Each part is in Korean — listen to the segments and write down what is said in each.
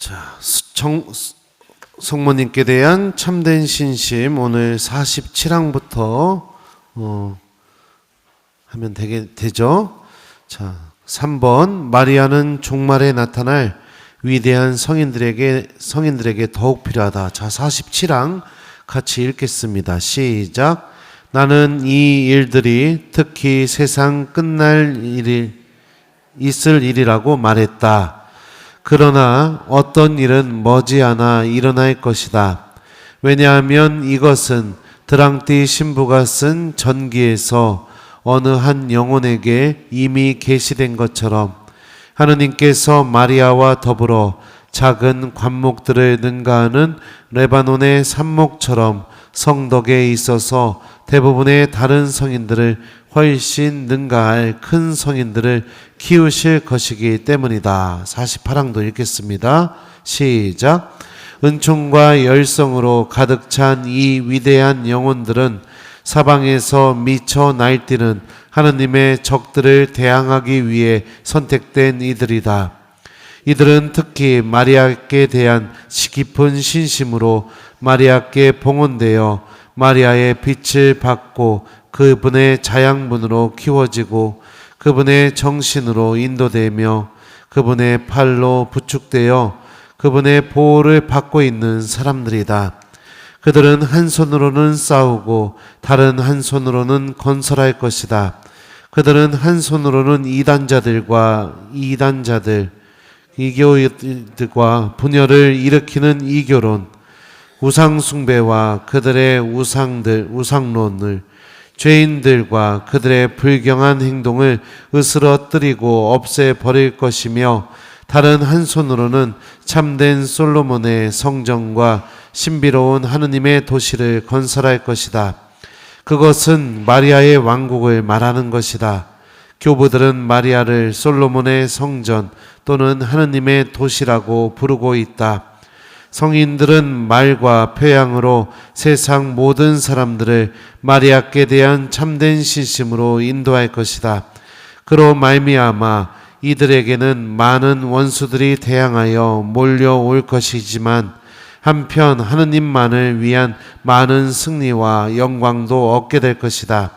자, 정, 성모님께 대한 참된 신심 오늘 47항부터 어, 하면 되게 되죠. 자, 3번 마리아는 종말에 나타날 위대한 성인들에게 성인들에게 더욱 필요하다. 자, 47항 같이 읽겠습니다. 시작. 나는 이 일들이 특히 세상 끝날 일이 있을 일이라고 말했다. 그러나 어떤 일은 머지않아 일어날 것이다. 왜냐하면 이것은 드랑띠 신부가 쓴 전기에서 어느 한 영혼에게 이미 계시된 것처럼 하느님께서 마리아와 더불어 작은 관목들을 능가하는 레바논의 산목처럼 성덕에 있어서 대부분의 다른 성인들을 훨씬 능가할 큰 성인들을 키우실 것이기 때문이다. 48항도 읽겠습니다. 시작. 은총과 열성으로 가득 찬 이 위대한 영혼들은 사방에서 미쳐 날뛰는 하느님의 적들을 대항하기 위해 선택된 이들이다. 이들은 특히 마리아께 대한 깊은 신심으로 마리아께 봉헌되어 마리아의 빛을 받고 그분의 자양분으로 키워지고 그분의 정신으로 인도되며 그분의 팔로 부축되어 그분의 보호를 받고 있는 사람들이다. 그들은 한 손으로는 싸우고 다른 한 손으로는 건설할 것이다. 그들은 한 손으로는 이단자들과 이단자들, 이교들과 분열을 일으키는 이교론, 우상숭배와 그들의 우상들, 우상론을 죄인들과 그들의 불경한 행동을 으스러뜨리고 없애버릴 것이며 다른 한 손으로는 참된 솔로몬의 성전과 신비로운 하느님의 도시를 건설할 것이다. 그것은 마리아의 왕국을 말하는 것이다. 교부들은 마리아를 솔로몬의 성전 또는 하느님의 도시라고 부르고 있다. 성인들은 말과 표양으로 세상 모든 사람들을 마리아께 대한 참된 신심으로 인도할 것이다. 그로 말미암아 이들에게는 많은 원수들이 대항하여 몰려올 것이지만 한편 하느님만을 위한 많은 승리와 영광도 얻게 될 것이다.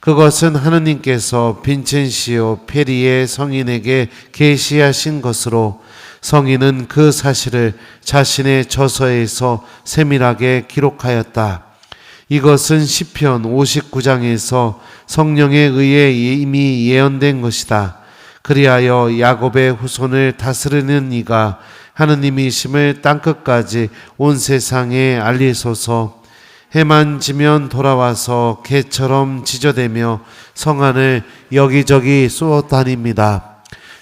그것은 하느님께서 빈첸시오 페리의 성인에게 계시하신 것으로 성인은 그 사실을 자신의 저서에서 세밀하게 기록하였다. 이것은 시편 59장에서 성령에 의해 이미 예언된 것이다. 그리하여 야곱의 후손을 다스리는 이가 하느님이심을 땅끝까지 온 세상에 알리소서. 해만 지면 돌아와서 개처럼 지저대며 성안을 여기저기 쏘다닙니다.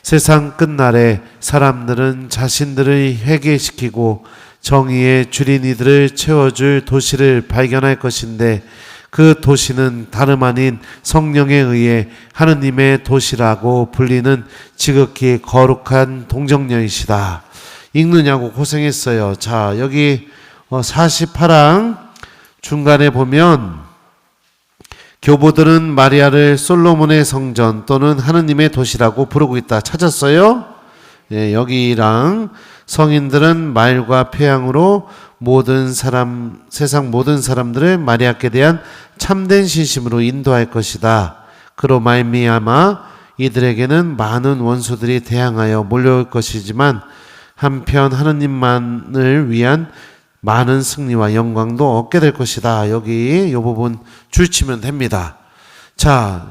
세상 끝날에 사람들은 자신들을 회개시키고 정의의 주린이들을 채워줄 도시를 발견할 것인데 그 도시는 다름 아닌 성령에 의해 하느님의 도시라고 불리는 지극히 거룩한 동정녀이시다. 읽느냐고 고생했어요. 자, 여기 48항 중간에 보면 교보들은 마리아를 솔로몬의 성전 또는 하느님의 도시라고 부르고 있다. 찾았어요? 예, 여기랑 성인들은 말과 표양으로 모든 사람 세상 모든 사람들을 마리아께 대한 참된 신심으로 인도할 것이다. 그로 말미암아 이들에게는 많은 원수들이 대항하여 몰려올 것이지만 한편 하느님만을 위한 많은 승리와 영광도 얻게 될 것이다. 여기 이 부분 줄치면 됩니다. 자,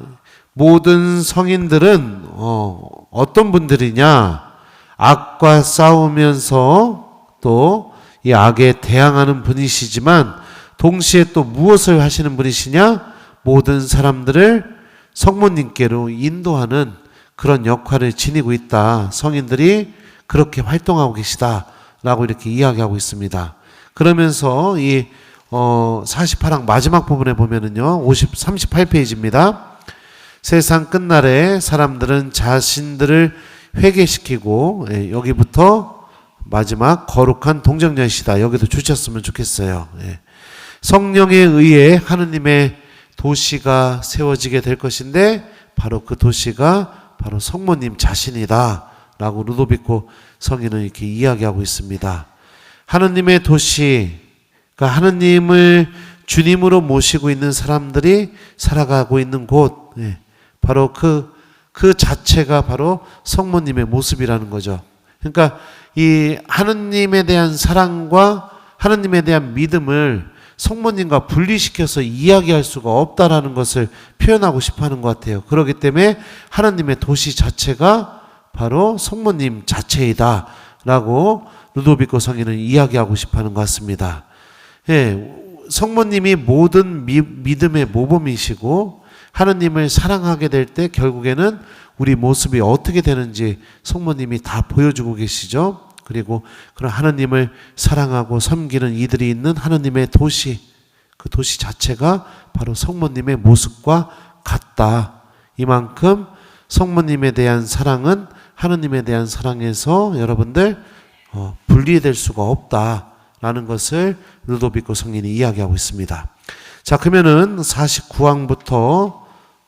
모든 성인들은 어, 어떤 분들이냐? 악과 싸우면서 또 이 악에 대항하는 분이시지만 동시에 또 무엇을 하시는 분이시냐? 모든 사람들을 성모님께로 인도하는 그런 역할을 지니고 있다. 성인들이 그렇게 활동하고 계시다라고 이렇게 이야기하고 있습니다. 그러면서 이 어, 48항 마지막 부분에 보면은요. 50 38페이지입니다. 세상 끝날에 사람들은 자신들을 회개시키고 예, 여기부터 마지막 거룩한 동정녀시다. 여기도 주셨으면 좋겠어요. 예. 성령에 의해 하느님의 도시가 세워지게 될 것인데 바로 그 도시가 바로 성모님 자신이다. 라고 루도비코 성인은 이렇게 이야기하고 있습니다. 하느님의 도시, 그러니까 하느님을 주님으로 모시고 있는 사람들이 살아가고 있는 곳, 예, 바로 그, 그 자체가 바로 성모님의 모습이라는 거죠. 그러니까 이 하느님에 대한 사랑과 하느님에 대한 믿음을 성모님과 분리시켜서 이야기할 수가 없다라는 것을 표현하고 싶어 하는 것 같아요. 그렇기 때문에 하느님의 도시 자체가 바로 성모님 자체이다. 라고 루도비코 성인은 이야기하고 싶어 하는 것 같습니다. 예, 성모님이 모든 미, 믿음의 모범이시고 하느님을 사랑하게 될 때 결국에는 우리 모습이 어떻게 되는지 성모님이 다 보여주고 계시죠. 그리고 그런 하느님을 사랑하고 섬기는 이들이 있는 하느님의 도시, 그 도시 자체가 바로 성모님의 모습과 같다. 이만큼 성모님에 대한 사랑은 하느님에 대한 사랑에서 여러분들 어, 분리될 수가 없다라는 것을 루도비코 성인이 이야기하고 있습니다. 자, 그러면은 49항부터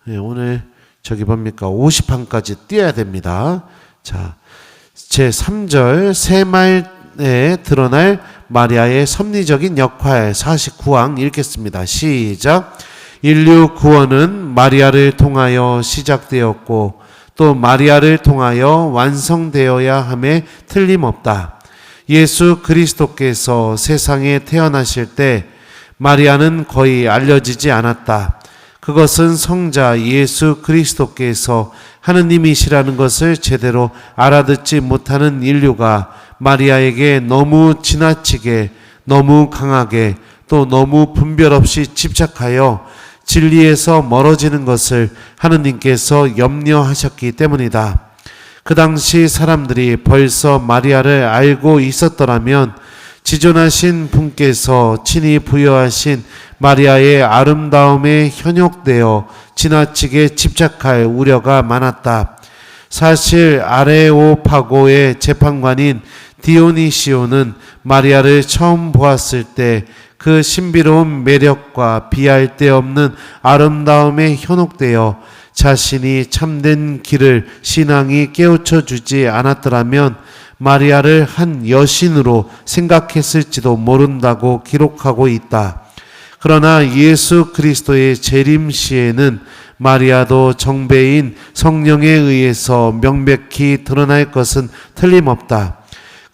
예, 오늘 저기 뭡니까 50항까지 띄어야 됩니다. 자, 제 3절 새말에 드러날 마리아의 섭리적인 역할 49항 읽겠습니다. 시작. 인류 구원은 마리아를 통하여 시작되었고 또 마리아를 통하여 완성되어야 함에 틀림없다. 예수 그리스도께서 세상에 태어나실 때 마리아는 거의 알려지지 않았다. 그것은 성자 예수 그리스도께서 하느님이시라는 것을 제대로 알아듣지 못하는 인류가 마리아에게 너무 지나치게, 너무 강하게, 또 너무 분별 없이 집착하여 진리에서 멀어지는 것을 하느님께서 염려하셨기 때문이다. 그 당시 사람들이 벌써 마리아를 알고 있었더라면 지존하신 분께서 친히 부여하신 마리아의 아름다움에 현혹되어 지나치게 집착할 우려가 많았다. 사실 아레오파고의 재판관인 디오니시오는 마리아를 처음 보았을 때 그 신비로운 매력과 비할 데 없는 아름다움에 현혹되어 자신이 참된 길을 신앙이 깨우쳐 주지 않았더라면 마리아를 한 여신으로 생각했을지도 모른다고 기록하고 있다. 그러나 예수 그리스도의 재림 시에는 마리아도 정배인 성령에 의해서 명백히 드러날 것은 틀림없다.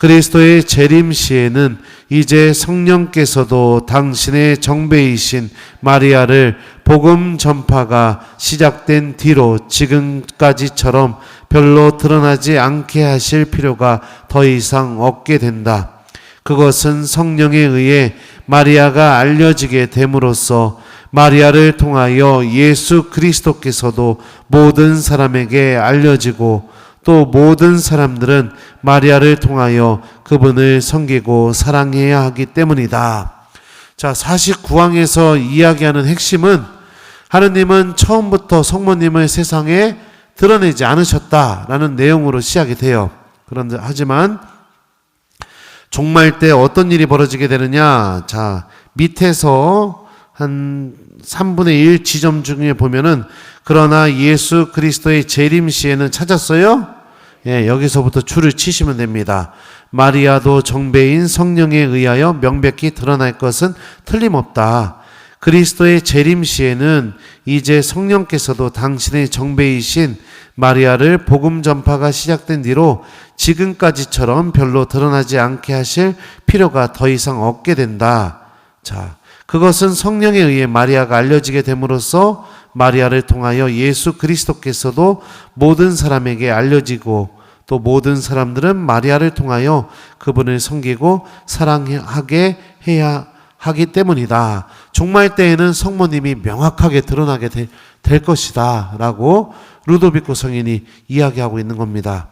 그리스도의 재림 시에는 이제 성령께서도 당신의 정배이신 마리아를 복음 전파가 시작된 뒤로 지금까지처럼 별로 드러나지 않게 하실 필요가 더 이상 없게 된다. 그것은 성령에 의해 마리아가 알려지게 됨으로써 마리아를 통하여 예수 그리스도께서도 모든 사람에게 알려지고 또 모든 사람들은 마리아를 통하여 그분을 섬기고 사랑해야 하기 때문이다. 자, 49항에서 이야기하는 핵심은 하느님은 처음부터 성모님을 세상에 드러내지 않으셨다라는 내용으로 시작이 돼요. 그런데 하지만 종말 때 어떤 일이 벌어지게 되느냐? 자, 밑에서 한 3분의 1 지점 중에 보면은 그러나 예수 그리스도의 재림 시에는 찾았어요? 예, 여기서부터 줄을 치시면 됩니다. 마리아도 정배인 성령에 의하여 명백히 드러날 것은 틀림없다. 그리스도의 재림 시에는 이제 성령께서도 당신의 정배이신 마리아를 복음 전파가 시작된 뒤로 지금까지처럼 별로 드러나지 않게 하실 필요가 더 이상 없게 된다. 자, 그것은 성령에 의해 마리아가 알려지게 됨으로써 마리아를 통하여 예수 그리스도께서도 모든 사람에게 알려지고 또 모든 사람들은 마리아를 통하여 그분을 섬기고 사랑하게 해야 하기 때문이다. 종말 때에는 성모님이 명확하게 드러나게 되, 될 것이다. 라고 루도비코 성인이 이야기하고 있는 겁니다.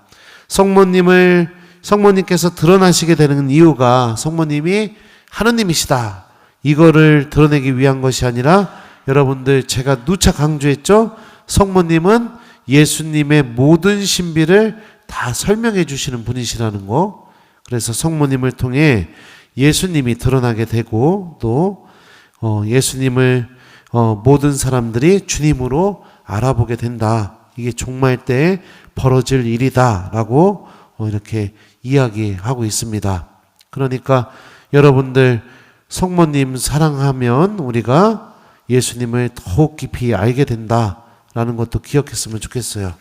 성모님을, 성모님께서 드러나시게 되는 이유가 성모님이 하느님이시다. 이거를 드러내기 위한 것이 아니라 여러분들 제가 누차 강조했죠? 성모님은 예수님의 모든 신비를 다 설명해 주시는 분이시라는 거. 그래서 성모님을 통해 예수님이 드러나게 되고 또 어, 예수님을 어, 모든 사람들이 주님으로 알아보게 된다. 이게 종말 때 벌어질 일이다라고 어, 이렇게 이야기하고 있습니다. 그러니까 여러분들 성모님 사랑하면 우리가 예수님을 더욱 깊이 알게 된다라는 것도 기억했으면 좋겠어요.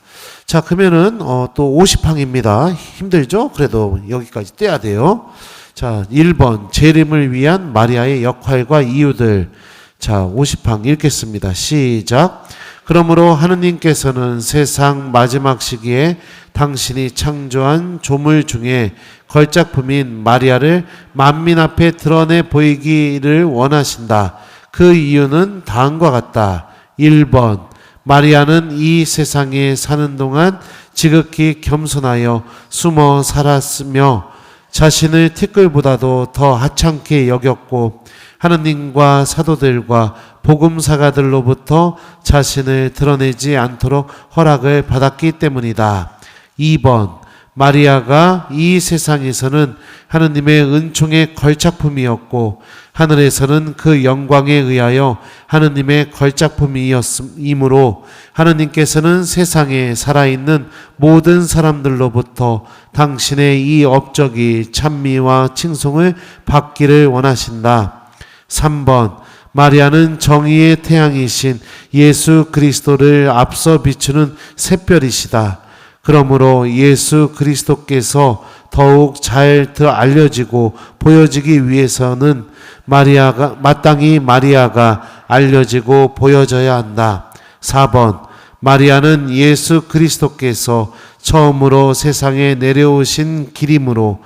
자, 그러면은 어, 또 50항입니다. 힘들죠? 그래도 여기까지 떼야 돼요. 자, 1번 재림을 위한 마리아의 역할과 이유들. 자, 50항 읽겠습니다. 시작. 그러므로 하느님께서는 세상 마지막 시기에 당신이 창조한 조물 중에 걸작품인 마리아를 만민 앞에 드러내 보이기를 원하신다. 그 이유는 다음과 같다. 1번. 마리아는 이 세상에 사는 동안 지극히 겸손하여 숨어 살았으며 자신을 티끌보다도 더 하찮게 여겼고 하느님과 사도들과 복음사가들로부터 자신을 드러내지 않도록 허락을 받았기 때문이다. 2번 마리아가 이 세상에서는 하느님의 은총의 걸작품이었고 하늘에서는 그 영광에 의하여 하느님의 걸작품이었으므로 하느님께서는 세상에 살아있는 모든 사람들로부터 당신의 이 업적이 찬미와 칭송을 받기를 원하신다. 3번 마리아는 정의의 태양이신 예수 그리스도를 앞서 비추는 샛별이시다. 그러므로 예수 그리스도께서 더욱 잘더 알려지고 보여지기 위해서는 마리아가 마땅히 마리아가 알려지고 보여져야 한다. 4번 마리아는 예수 그리스도께서 처음으로 세상에 내려오신 길이므로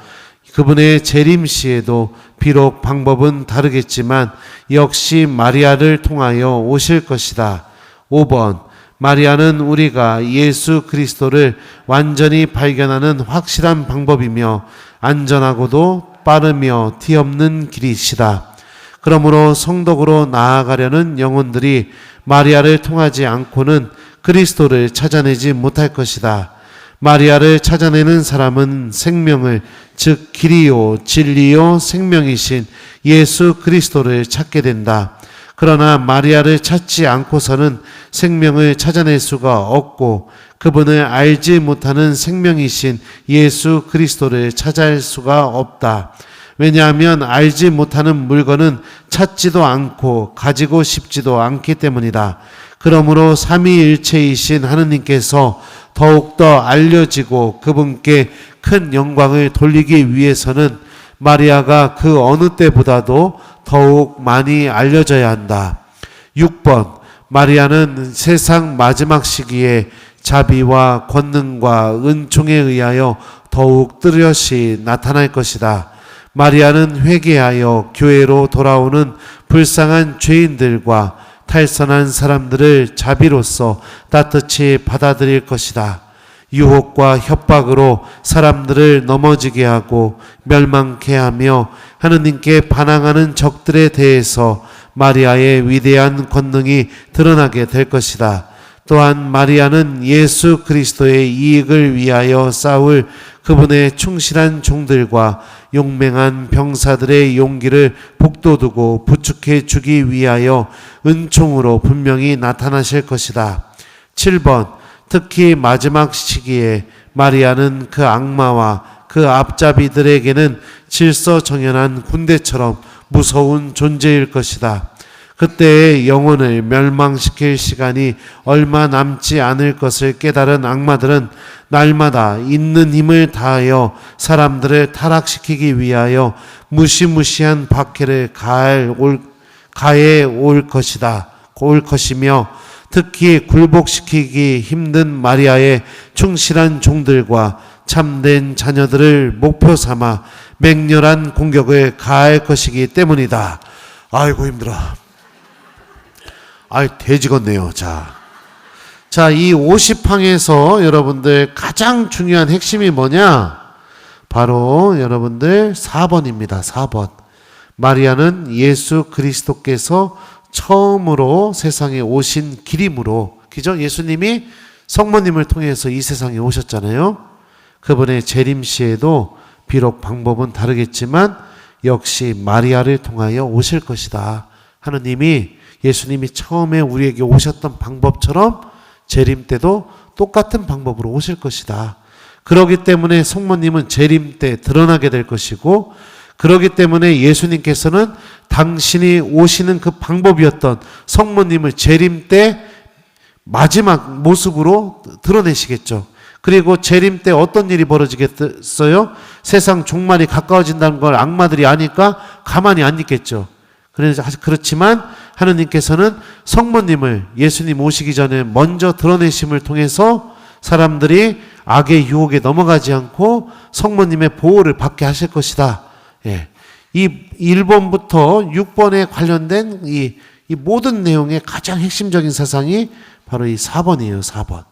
그분의 재림 시에도 비록 방법은 다르겠지만 역시 마리아를 통하여 오실 것이다. 5번 마리아는 우리가 예수 그리스도를 완전히 발견하는 확실한 방법이며 안전하고도 빠르며 티없는 길이시다. 그러므로 성덕으로 나아가려는 영혼들이 마리아를 통하지 않고는 그리스도를 찾아내지 못할 것이다. 마리아를 찾아내는 사람은 생명을 즉 길이요 진리요 생명이신 예수 그리스도를 찾게 된다. 그러나 마리아를 찾지 않고서는 생명을 찾아낼 수가 없고 그분을 알지 못하는 생명이신 예수 그리스도를 찾아낼 수가 없다. 왜냐하면 알지 못하는 물건은 찾지도 않고 가지고 싶지도 않기 때문이다. 그러므로 삼위일체이신 하느님께서 더욱더 알려지고 그분께 큰 영광을 돌리기 위해서는 마리아가 그 어느 때보다도 더욱 많이 알려져야 한다. 6번 마리아는 세상 마지막 시기에 자비와 권능과 은총에 의하여 더욱 뚜렷이 나타날 것이다. 마리아는 회개하여 교회로 돌아오는 불쌍한 죄인들과 탈선한 사람들을 자비로서 따뜻이 받아들일 것이다. 유혹과 협박으로 사람들을 넘어지게 하고 멸망케 하며 하느님께 반항하는 적들에 대해서 마리아의 위대한 권능이 드러나게 될 것이다. 또한 마리아는 예수 그리스도의 이익을 위하여 싸울 그분의 충실한 종들과 용맹한 병사들의 용기를 북돋우고 부축해 주기 위하여 은총으로 분명히 나타나실 것이다. 7번 특히 마지막 시기에 마리아는 그 악마와 그 앞잡이들에게는 질서 정연한 군대처럼 무서운 존재일 것이다. 그때의 영혼을 멸망시킬 시간이 얼마 남지 않을 것을 깨달은 악마들은 날마다 있는 힘을 다하여 사람들을 타락시키기 위하여 무시무시한 박해를 가해 올 것이다. 올 것이며 특히 굴복시키기 힘든 마리아의 충실한 종들과 참된 자녀들을 목표 삼아 맹렬한 공격을 가할 것이기 때문이다. 아이고 힘들어. 아이 돼지겠네요. 자. 자, 이 50항에서 여러분들 가장 중요한 핵심이 뭐냐? 바로 여러분들 4번입니다. 4번. 마리아는 예수 그리스도께서 처음으로 세상에 오신 길이므로 그죠? 예수님이 성모님을 통해서 이 세상에 오셨잖아요. 그분의 재림 시에도 비록 방법은 다르겠지만 역시 마리아를 통하여 오실 것이다. 하느님이 예수님이 처음에 우리에게 오셨던 방법처럼 재림 때도 똑같은 방법으로 오실 것이다. 그러기 때문에 성모님은 재림 때 드러나게 될 것이고 그러기 때문에 예수님께서는 당신이 오시는 그 방법이었던 성모님을 재림 때 마지막 모습으로 드러내시겠죠. 그리고 재림 때 어떤 일이 벌어지겠어요? 세상 종말이 가까워진다는 걸 악마들이 아니까 가만히 안 있겠죠. 그렇지만 하느님께서는 성모님을 예수님 오시기 전에 먼저 드러내심을 통해서 사람들이 악의 유혹에 넘어가지 않고 성모님의 보호를 받게 하실 것이다. 예. 이 1번부터 6번에 관련된 이, 이 모든 내용의 가장 핵심적인 사상이 바로 이 4번이에요, 4번.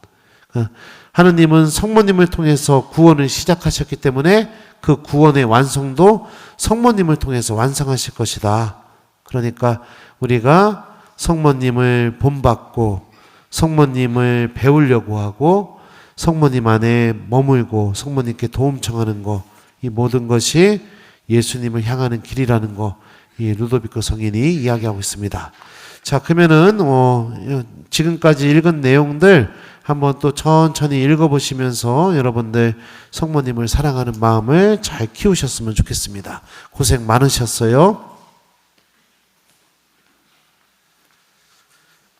그 하느님은 성모님을 통해서 구원을 시작하셨기 때문에 그 구원의 완성도 성모님을 통해서 완성하실 것이다. 그러니까 우리가 성모님을 본받고 성모님을 배우려고 하고 성모님 안에 머물고 성모님께 도움 청하는 거 이 모든 것이 예수님을 향하는 길이라는 거 이 루도비코 성인이 이야기하고 있습니다. 자 그러면은 어, 지금까지 읽은 내용들 한번 또 천천히 읽어보시면서 여러분들 성모님을 사랑하는 마음을 잘 키우셨으면 좋겠습니다. 고생 많으셨어요.